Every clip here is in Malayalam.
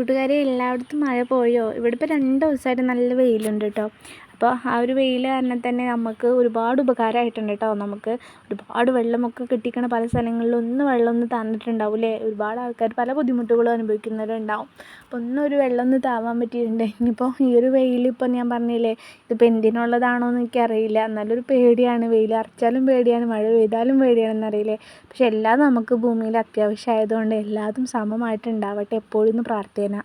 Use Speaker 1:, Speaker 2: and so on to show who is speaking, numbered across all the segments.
Speaker 1: കൂട്ടുകാരെ എല്ലായിടത്തും മഴ പോയോ? ഇവിടെ ഇപ്പോൾ രണ്ട് ദിവസമായിട്ട് നല്ല വെയിലുണ്ട് കേട്ടോ. അപ്പോൾ ആ ഒരു വെയിൽ കാരണം തന്നെ നമുക്ക് ഒരുപാട് ഉപകാരമായിട്ടുണ്ട് കേട്ടോ നമുക്ക് ഒരുപാട് വെള്ളമൊക്കെ കിട്ടിക്കണ പല സ്ഥലങ്ങളിലും ഒന്ന് വെള്ളം തന്നിട്ടുണ്ടാവില്ലേ തന്നിട്ടുണ്ടാവും ഒരുപാട് ആൾക്കാർ പല ബുദ്ധിമുട്ടുകളും അനുഭവിക്കുന്നവരുണ്ടാവും. അപ്പോൾ ഒന്ന് താവാൻ പറ്റിയിട്ടുണ്ട്. ഇനിയിപ്പോൾ ഈ ഒരു വെയിൽ ഇപ്പോൾ ഞാൻ പറഞ്ഞില്ലേ ഇതിപ്പോൾ എന്തിനുള്ളതാണോ എന്ന് എനിക്കറിയില്ല. എന്നാലൊരു ഒരു പേടിയാണ്. വെയിൽ അറച്ചാലും പേടിയാണ് മഴ പെയ്താലും പേടിയാണെന്നറിയില്ലേ പക്ഷെ എല്ലാം നമുക്ക് ഭൂമിയിൽ അത്യാവശ്യമായതുകൊണ്ട് എല്ലാതും സമമായിട്ടുണ്ടാവട്ടെ. എപ്പോഴും പ്രാർത്ഥന.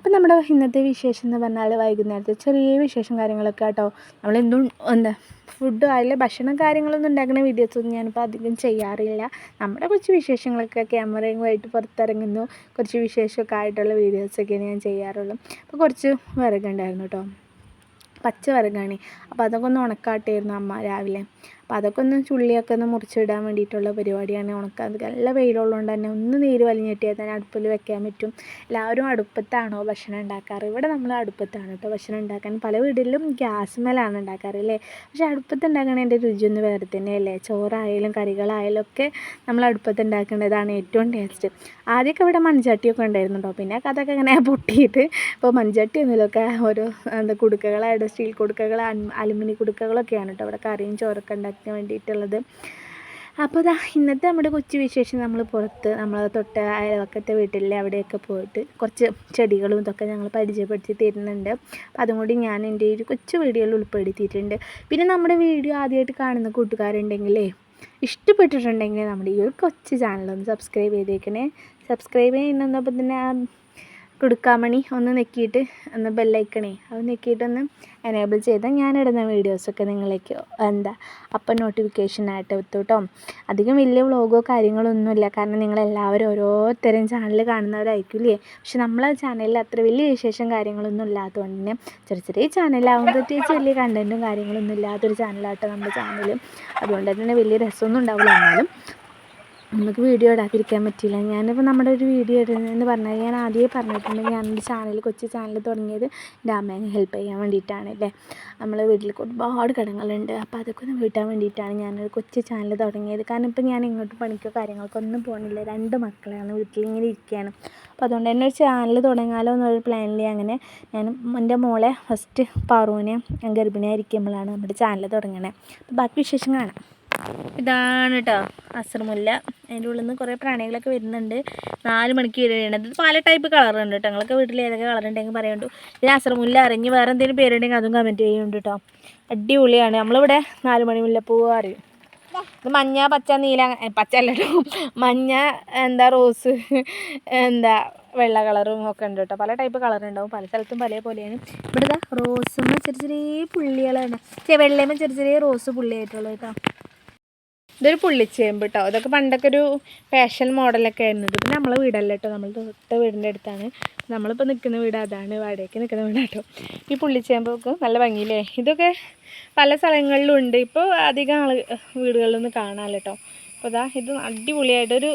Speaker 1: അപ്പം നമ്മുടെ ഇന്നത്തെ വിശേഷം എന്ന് പറഞ്ഞാൽ വൈകുന്നേരത്തെ ചെറിയ വിശേഷം കാര്യങ്ങളൊക്കെ കേട്ടോ നമ്മളെന്തും എന്താ ഫുഡ് അതിലെ ഭക്ഷണം കാര്യങ്ങളൊന്നും ഉണ്ടാക്കുന്ന വീഡിയോസൊന്നും ഞാനിപ്പോൾ അധികം ചെയ്യാറില്ല. നമ്മുടെ കുറച്ച് വിശേഷങ്ങളൊക്കെ ക്യാമറയുമായിട്ട് പുറത്തിറങ്ങുന്നു. കുറച്ച് വിശേഷമൊക്കെ ആയിട്ടുള്ള വീഡിയോസൊക്കെയാണ് ഞാൻ ചെയ്യാറുള്ളൂ. അപ്പോൾ കുറച്ച് വിറകുണ്ടായിരുന്നു കേട്ടോ പച്ച വിറകാണ്. അപ്പോൾ അതൊക്കെ ഒന്ന് ഉണക്കാട്ടായിരുന്നു അമ്മ രാവിലെ. അപ്പോൾ അതൊക്കെ ഒന്ന് ചുള്ളിയൊക്കെ ഒന്ന് മുറിച്ചിടാൻ വേണ്ടിയിട്ടുള്ള പരിപാടിയാണ്. ഉണക്കാൻ നല്ല വെയിലുള്ളതുകൊണ്ട് തന്നെ ഒന്ന് നീര് വലിഞ്ഞിട്ടിയാൽ തന്നെ അടുപ്പിൽ വെക്കാൻ പറ്റും. എല്ലാവരും അടുപ്പത്താണോ ഭക്ഷണം ഉണ്ടാക്കാറ്? ഇവിടെ നമ്മൾ അടുപ്പത്താണ് കേട്ടോ ഭക്ഷണം ഉണ്ടാക്കാൻ. പല വീട്ടിലും ഗ്യാസ് മേലാണ് ഉണ്ടാക്കാറ് അല്ലേ? പക്ഷേ അടുപ്പത്ത് ഉണ്ടാക്കണതിന്റെ ഒന്ന് വേറെ തന്നെയല്ലേ? ചോറായാലും കറികളായാലും ഒക്കെ നമ്മൾ അടുപ്പത്ത് ഉണ്ടാക്കേണ്ടതാണ് ഏറ്റവും ടേസ്റ്റ് ആദ്യമൊക്കെ ഇവിടെ മൺചട്ടിയൊക്കെ ഉണ്ടായിരുന്നു കേട്ടോ. പിന്നെ അതൊക്കെ ഇങ്ങനെ പൊട്ടിയിട്ട് ഇപ്പോൾ മൺചട്ടി ഒന്നുമില്ലൊക്കെ ഓരോ എന്താ കുടുക്കകളായിട്ട് സ്റ്റീൽ കുടുക്കകൾ അലുമിനി കുടുക്കകളൊക്കെയാണ് കേട്ടോ ഇവിടെ കറിയും ചോറൊക്കെ ഉണ്ടാക്കാൻ വേണ്ടിയിട്ടുള്ളത്. അപ്പോൾ ദാ ഇന്നത്തെ നമ്മുടെ കൊച്ചു വിശേഷം നമ്മൾ പുറത്ത് നമ്മൾ തൊട്ട അയൽവക്കത്തെ വീട്ടിലെ അവിടെയൊക്കെ പോയിട്ട് കുറച്ച് ചെടികളും ഇതൊക്കെ ഞങ്ങൾ പരിചയപ്പെടുത്തി തരുന്നുണ്ട്. അപ്പോൾ അതും കൂടി ഞാൻ എന്റെ ഒരു കൊച്ചു വീഡിയോയിൽ ഉൾപ്പെടുത്തിയിട്ടുണ്ട്. പിന്നെ നമ്മുടെ വീഡിയോ ആദ്യമായിട്ട് കാണുന്ന കൂട്ടുകാരുണ്ടെങ്കിലേ ഇഷ്ടപ്പെട്ടിട്ടുണ്ടെങ്കിൽ നമ്മുടെ ഈ ഒരു കൊച്ചു ചാനലൊന്ന് സബ്സ്ക്രൈബ് ചെയ്തേക്കണേ. സബ്സ്ക്രൈബ് ചെയ്യുന്നതിനൊപ്പം തന്നെ കുടുക്കാമണി. ഒന്ന് നെക്കിയിട്ട് ഒന്ന് ബെല്ലൈക്കണേ അത് നെക്കിയിട്ടൊന്ന് എനേബിൾ ചെയ്താൽ ഞാനിടുന്ന വീഡിയോസൊക്കെ നിങ്ങളേക്ക് എന്താ അപ്പം നോട്ടിഫിക്കേഷനായിട്ട് എത്തൂട്ടോ. അധികം വലിയ വ്ളോഗോ കാര്യങ്ങളോ ഒന്നുമില്ല കാരണം നിങ്ങളെല്ലാവരും ഓരോരുത്തരും ചാനൽ കാണുന്നവരായിരിക്കില്ലേ പക്ഷെ നമ്മളെ ചാനലിൽ അത്ര വലിയ വിശേഷം കാര്യങ്ങളൊന്നും ഇല്ലാത്തതുകൊണ്ട് തന്നെ ചെറിയ ചെറിയ ചാനലാകുമ്പോൾ പ്രത്യേകിച്ച് വലിയ കണ്ടന്റും കാര്യങ്ങളൊന്നും ഇല്ലാത്തൊരു ചാനലാട്ടോ നമ്മുടെ ചാനൽ അതുകൊണ്ട് തന്നെ വലിയ രസമൊന്നും ഉണ്ടാവില്ല. എന്നാലും നമുക്ക് വീഡിയോ ഇടാതിരിക്കാൻ പറ്റില്ല ഞാനിപ്പോൾ നമ്മുടെ ഒരു വീഡിയോ ഇടുന്നതെന്ന് പറഞ്ഞാൽ ഞാൻ ആദ്യമേ പറഞ്ഞിട്ടുണ്ട് ഞാനൊരു ചാനൽ കൊച്ചു ചാനൽ തുടങ്ങിയത് എന്റെ അമ്മേനെ ഹെൽപ്പ് ചെയ്യാൻ വേണ്ടിയിട്ടാണ് അല്ലേ? നമ്മളെ വീട്ടിൽ ഒരുപാട് കടങ്ങളുണ്ട്. അപ്പോൾ അതൊക്കെ ഒന്ന് വീട്ടാൻ വേണ്ടിയിട്ടാണ് ഞാനൊരു കൊച്ചു ചാനൽ തുടങ്ങിയത്. കാരണം ഇപ്പോൾ ഞാൻ ഇങ്ങോട്ട് പണിക്കോ കാര്യങ്ങൾക്കൊന്നും പോകുന്നില്ല രണ്ട് മക്കളാണ് വീട്ടിലിങ്ങനെ ഇരിക്കുകയാണ് അപ്പോൾ അതുകൊണ്ട് തന്നെ ഒരു ചാനൽ തുടങ്ങാലോ എന്നൊരു പ്ലാനിൽ അങ്ങനെ ഞാൻ എന്റെ മോളെ ഫസ്റ്റ് പാറുവിനെ ഗർഭിണിയായിരിക്കുമ്പോഴാണ് നമ്മുടെ ചാനൽ തുടങ്ങണേ. അപ്പോൾ ബാക്കി വിശേഷം കാണാം. ഇതാണ് കേട്ടോ അസർമുല്ല. അതിന്റെ ഉള്ളിൽ നിന്ന് കുറേ പ്രാണികളൊക്കെ വരുന്നുണ്ട്. നാല് മണിക്ക് ഇത് പല ടൈപ്പ് കളറുണ്ട് കേട്ടോ ഞങ്ങളൊക്കെ വീട്ടിൽ ഏതൊക്കെ കളർ ഉണ്ടെങ്കിൽ പറയുന്നുണ്ട് ഇത് അസർമുല്ല അറിഞ്ഞ് വേറെ എന്തെങ്കിലും പേരുണ്ടെങ്കിൽ അതും കമന്റ് ചെയ്യുന്നുണ്ട് കേട്ടോ അടിപൊളിയാണ്. നമ്മളിവിടെ നാല് മണി മുല്ലപ്പൂവ് അറിയും ഇത് മഞ്ഞ പച്ച നീല പച്ച അല്ലല്ലോ മഞ്ഞ എന്താ റോസ് എന്താ വെള്ള കളറും ഒക്കെ ഉണ്ട് കേട്ടോ പല ടൈപ്പ് കളർ ഉണ്ടാവും. പല സ്ഥലത്തും പല പോലെയാണ്. ഇവിടെ റോസും ചെറിയ ചെറിയ പുള്ളികളാണ്. വെള്ളയുമ്പോൾ ചെറിയ ചെറിയ റോസ് പുള്ളിയായിട്ടുള്ളത് കേട്ടോ. ഇതൊരു പുള്ളിച്ചേമ്പ് കേട്ടോ ഇതൊക്കെ പണ്ടൊക്കെ ഒരു ഫാഷൻ മോഡലൊക്കെ ആയിരുന്നു. ഇത് നമ്മളെ വീടല്ല കേട്ടോ നമ്മൾ തൊട്ട വീടിന്റെ അടുത്താണ്. നമ്മളിപ്പോൾ നിൽക്കുന്ന വീട് അതാണ്. വാടകയ്ക്ക് നിൽക്കുന്ന വീട് കേട്ടോ ഈ പുള്ളിച്ചേമ്പൊക്കെ നല്ല ഭംഗിയില്ലേ? ഇതൊക്കെ പല സ്ഥലങ്ങളിലും ഉണ്ട്. ഇപ്പോൾ അധികം ആൾ വീടുകളിലൊന്നും കാണാമല്ലോ കേട്ടോ അപ്പോൾ ഇതാ ഇത് അടിപൊളിയായിട്ടൊരു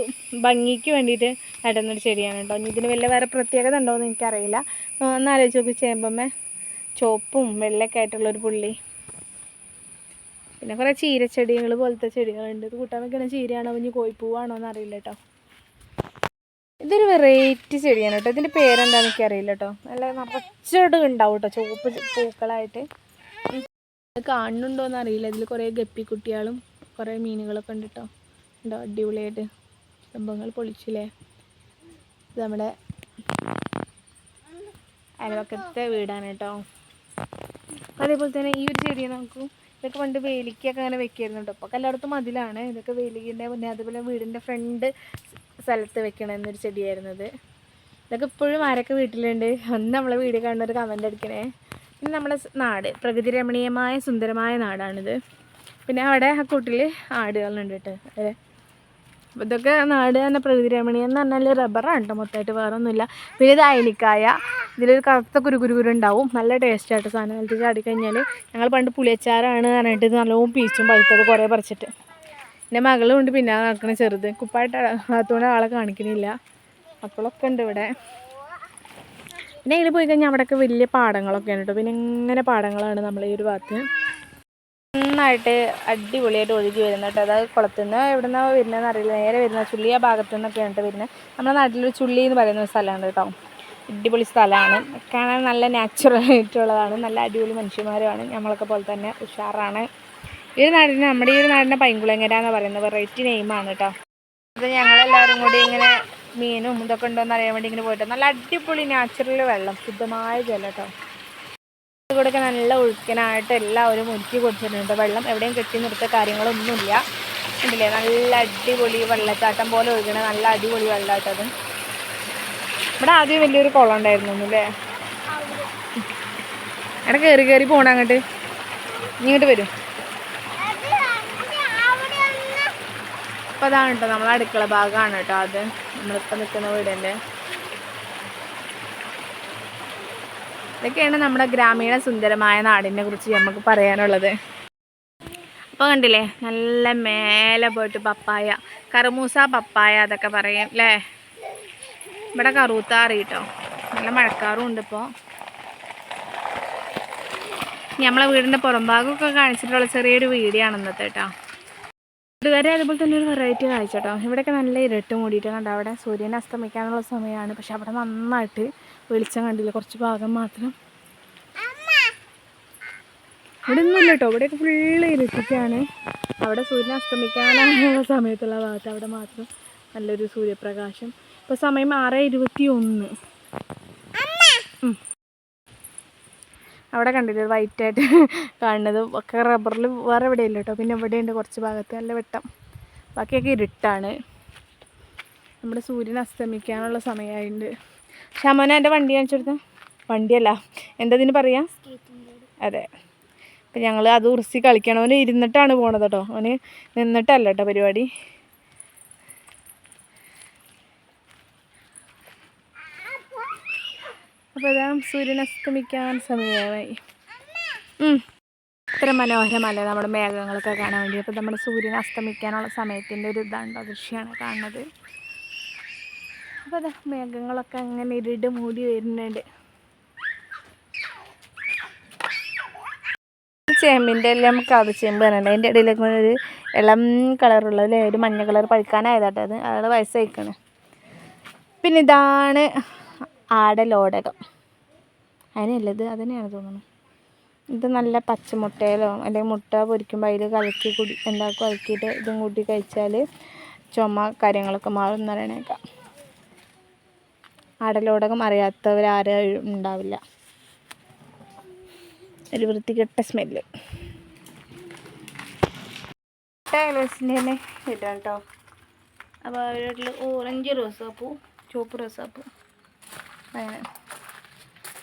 Speaker 1: ഭംഗിക്ക് വേണ്ടിയിട്ട് നടുന്നൊരു ചെടിയാണ് കേട്ടോ ഇതിന് വലിയ വേറെ പ്രത്യേകത ഉണ്ടോ എന്ന് എനിക്കറിയില്ല. ഒന്ന് ആലോചിച്ച് നോക്കി ചേമ്പമ്മ. ചുവപ്പും വെള്ളയൊക്കെ ആയിട്ടുള്ളൊരു പുള്ളി. പിന്നെ കുറേ ചീരച്ചെടികൾ പോലത്തെ ചെടികളുണ്ട്. ഇത് കൂട്ടാൻ വെക്കണ ചീരയാണോ ഇനി കോഴിപ്പൂവാണോ എന്ന് അറിയില്ല കേട്ടോ ഇതൊരു വെറൈറ്റി ചെടിയാണ് കേട്ടോ ഇതിന്റെ പേരെന്താണെന്ന് എനിക്ക് അറിയില്ല കേട്ടോ നല്ല നിറച്ചോട് ഉണ്ടാവും കേട്ടോ ചുവപ്പ് പൂക്കളായിട്ട്. കാണുന്നുണ്ടോ എന്ന് അറിയില്ല ഇതിൽ കുറേ ഗപ്പിക്കുട്ടികളും കുറേ മീനുകളൊക്കെ ഉണ്ട് കേട്ടോ ഉണ്ടോ? അടിപൊളിയായിട്ട് സംഭവങ്ങൾ പൊളിച്ചില്ലേ? നമ്മുടെ അയൽവക്കത്തെ വീടാണ് കേട്ടോ അതേപോലെ തന്നെ ഈ ഒരു ചെടിയെ നമുക്ക് ഇതൊക്കെ പണ്ട് വേലിക്കൊക്കെ അങ്ങനെ വെക്കായിരുന്നു കേട്ടോ അപ്പോൾ എല്ലായിടത്തും മതിലാണ്. ഇതൊക്കെ വേലിക്കിന്റെ പിന്നെ അതുപോലെ വീടിന്റെ ഫ്രണ്ട് സ്ഥലത്ത് വെക്കണം എന്നൊരു ചെടിയായിരുന്നത് ഇതൊക്കെ ഇപ്പോഴും ആരൊക്കെ വീട്ടിലുണ്ട്? ഒന്ന് നമ്മളെ വീട് കാണുന്ന ഒരു കമന്റ് അടിക്കണേ. പിന്നെ നമ്മുടെ നാട്. പ്രകൃതി രമണീയമായ സുന്ദരമായ നാടാണിത്. പിന്നെ അവിടെ ആ കൂട്ടിൽ ആടുകളുണ്ട് കേട്ടോ. അപ്പോൾ ഇതൊക്കെ നാട് തന്നെ പ്രകൃതി രമണീയം എന്ന് പറഞ്ഞാൽ റബ്ബറാണ് കേട്ടോ മൊത്തമായിട്ട്. വേറെ ഒന്നുമില്ല പിന്നെ ഇത് അയലിക്കായ ഇതിലൊരു കറുത്ത കുരു കുരു കുരു ഉണ്ടാവും നല്ല ടേസ്റ്റ് ആയിട്ട് സാധനം ചാടി കഴിഞ്ഞാൽ ഞങ്ങൾ പണ്ട് പുളിയച്ചാറാണ് പറഞ്ഞിട്ട് നല്ലോണം പീച്ചും പഴുത്തത് കുറേ പറിച്ചിട്ട്. എന്റെ മകളും ഉണ്ട് പിന്നെ നടക്കണ ചെറുത്. കുപ്പായിട്ട് അതുകൊണ്ട് ആളെ കാണിക്കണില്ല. മക്കളൊക്കെ ഉണ്ട് ഇവിടെ. പിന്നെ ഇതിൽ പോയി കഴിഞ്ഞാൽ അവിടെയൊക്കെ വലിയ പാടങ്ങളൊക്കെയാണ് കേട്ടോ പിന്നെ ഇങ്ങനെ പാടങ്ങളാണ് നമ്മൾ ഈ ഒരു ഭാഗത്ത്. നന്നായിട്ട് അടിപൊളിയായിട്ട് ഒഴുകി വരുന്നത് കേട്ടോ. അതായത് കുളത്തിൽ നിന്ന് എവിടെ നിന്നാണ് വരുന്നതെന്ന് അറിയില്ല. നേരെ വരുന്ന ചുള്ളി ആ ഭാഗത്തു നിന്നൊക്കെയാണ് കേട്ടോ വരുന്നത്. നമ്മുടെ നാട്ടിലൊരു ചുള്ളി എന്ന് പറയുന്ന ഒരു സ്ഥലമാണ് കേട്ടോ. അടിപൊളി സ്ഥലമാണ്. കാണാൻ നല്ല നാച്ചുറൽ ആയിട്ടുള്ളതാണ്. നല്ല അടിപൊളി മനുഷ്യന്മാരുമാണ്. നമ്മളൊക്കെ പോലെ തന്നെ ഉഷാറാണ്. ഈ ഒരു നാടിന് നമ്മുടെ ഈ ഒരു നാടിന്റെ പൈങ്കുളങ്ങര എന്ന് പറയുന്നത് വെറൈറ്റി നെയിമാണ് കേട്ടോ. അത് ഞങ്ങളെല്ലാവരും കൂടി ഇങ്ങനെ മീനും ഇതൊക്കെ ഉണ്ടോ അറിയാൻ വേണ്ടി ഇങ്ങനെ പോയിട്ട്. നല്ല അടിപൊളി നാച്ചുറൽ വെള്ളം. ശുദ്ധമായ ജലം കേട്ടോ. കൂടെയൊക്കെ നല്ല ഒഴുക്കനായിട്ട് എല്ലാവരും ഒരുക്കി കൊടുത്തിട്ടുണ്ട് വെള്ളം എവിടെയും കെട്ടി നിർത്ത കാര്യങ്ങളൊന്നുമില്ല. ഉണ്ടല്ലേ നല്ല അടിപൊളി വെള്ളച്ചാട്ടം പോലെ ഒഴുകണ നല്ല അടിപൊളി വെള്ളമായിട്ടത് ഇവിടെ ആദ്യം വലിയൊരു കുളം ഉണ്ടായിരുന്നു അല്ലേ അവിടെ കയറി കയറി പോണ അങ്ങോട്ട്? ഇങ്ങോട്ട് വരും. അപ്പോൾ അതാണ് കേട്ടോ നമ്മളെ അടുക്കള ഭാഗമാണ് കേട്ടോ അത്. നമ്മളിപ്പോൾ നിൽക്കുന്ന വീടിന്റെ. ഇതൊക്കെയാണ് നമ്മുടെ ഗ്രാമീണ സുന്ദരമായ നാടിനെ കുറിച്ച് നമുക്ക് പറയാനുള്ളത്. അപ്പോൾ കണ്ടില്ലേ? നല്ല മേലെ പോയിട്ട് പപ്പായ കറുമൂസ പപ്പായ അതൊക്കെ പറയും അല്ലേ ഇവിടെ കറുത്താറി കേട്ടോ നല്ല മഴക്കാറും ഉണ്ട് ഇപ്പോൾ നമ്മളെ വീടിന്റെ പുറംഭാഗമൊക്കെ കാണിച്ചിട്ടുള്ള ചെറിയൊരു വീഡിയോ ആണ് ഇന്നത്തെ കേട്ടോ കൂട്ടുകാരെ അതുപോലെ തന്നെ ഒരു വെറൈറ്റി കാഴ്ച കേട്ടോ ഇവിടെയൊക്കെ നല്ല ഇരുട്ട് മൂടിയിട്ട് കണ്ടോ അവിടെ സൂര്യൻ അസ്തമിക്കാനുള്ള സമയമാണ്. പക്ഷെ അവിടെ നന്നായിട്ട് വെളിച്ചം കണ്ടില്ല. കുറച്ച് ഭാഗം മാത്രം. ഇവിടെ ഒന്നുമില്ല കേട്ടോ. ഇവിടെയൊക്കെ ഫുള്ള് ഇരുട്ടിട്ടാണ് അവിടെ സൂര്യൻ അസ്തമിക്കാനുള്ള സമയത്തുള്ള ഭാഗത്ത് അവിടെ മാത്രം നല്ലൊരു സൂര്യപ്രകാശം. ഇപ്പോൾ സമയം ആറ് ഇരുപത്തി ഒന്ന് അവിടെ കണ്ടില്ല വൈറ്റ് ആയിട്ട് കാണുന്നത്? ഒക്കെ റബ്ബറിൽ വേറെ എവിടെയില്ല കേട്ടോ? പിന്നെ ഇവിടെയുണ്ട് കുറച്ച് ഭാഗത്ത് നല്ല വെട്ടം. ബാക്കിയൊക്കെ ഇരുട്ടാണ്. നമ്മുടെ സൂര്യൻ അസ്തമിക്കാനുള്ള സമയമായിട്ടുണ്ട് ഷമോന എന്റെ വണ്ടി കാണിച്ചു കൊടുത്ത. വണ്ടിയല്ല. എന്താ ഇതിന് പറയാ? അതെ. അപ്പം ഞങ്ങൾ അത് ഉറുസി കളിക്കണം. അവന് ഇരുന്നിട്ടാണ് പോണത് കേട്ടോ. അവന് നിന്നിട്ടല്ല കേട്ടോ പരിപാടി. അപ്പോൾ അതാ സൂര്യൻ അസ്തമിക്കാൻ സമയമായി. ഇത്ര മനോഹരമല്ല നമ്മുടെ മേഘങ്ങളൊക്കെ കാണാൻ വേണ്ടി. അപ്പോൾ നമ്മുടെ സൂര്യൻ അസ്തമിക്കാനുള്ള സമയത്തിന്റെ ഒരു ഇതാണ് ദൃശ്യമാണ് കാണുന്നത്. അപ്പോൾ മേഘങ്ങളൊക്കെ അങ്ങനെ ഇരുട് മൂടി വരുന്നുണ്ട്. ചേമ്പിന്റെ എല്ലാം നമുക്ക് ചേമ്പ് പറഞ്ഞിട്ടുണ്ട് അതിന്റെ ഇടയിലൊക്കെ ഒരു ഇളം കളറുള്ള അല്ലേ? ഒരു മഞ്ഞ കളർ പഴുക്കാനായതാട്ടോ അത്. അയാൾ വയസ്സായിക്കണ്. പിന്നെ ഇതാണ് ആടലോടകം അതിനല്ലത് അതന്നെയാണ് തോന്നുന്നത് ഇത് നല്ല പച്ചമുട്ടയിലോ അല്ലെങ്കിൽ മുട്ട പൊരിക്കുമ്പോൾ അതിൽ കലക്കി കുടി എന്താ കലക്കിയിട്ട് ഇതും കൂട്ടി കഴിച്ചാൽ ചുമ കാര്യങ്ങളൊക്കെ മാറും എന്ന് പറയണേക്കാം ആടലോടകം അറിയാത്തവരാരും ഉണ്ടാവില്ല. ഒരു വൃത്തികെട്ട സ്മെല്ല്. ടൈലേഴ്സിന്റെ തന്നെ കിട്ടാം കേട്ടോ. അപ്പോൾ അവരുടെ ഓറഞ്ച് റോസാപ്പൂ ചുവപ്പ് റോസാപ്പൂ. അങ്ങനെ.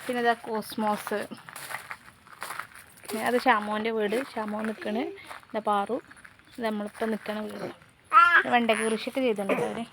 Speaker 1: പിന്നെ ഇതാ കോസ്മോസ്. അത് ഷാമോന്റെ വീട്. ഷാമോ നിൽക്കണ്. ഇതാ പാറു. ഇത് നമ്മളിപ്പോൾ നിൽക്കണ വീട് വെണ്ടക്ക് കൃഷിയൊക്കെ ചെയ്തിട്ടുണ്ട് അവർ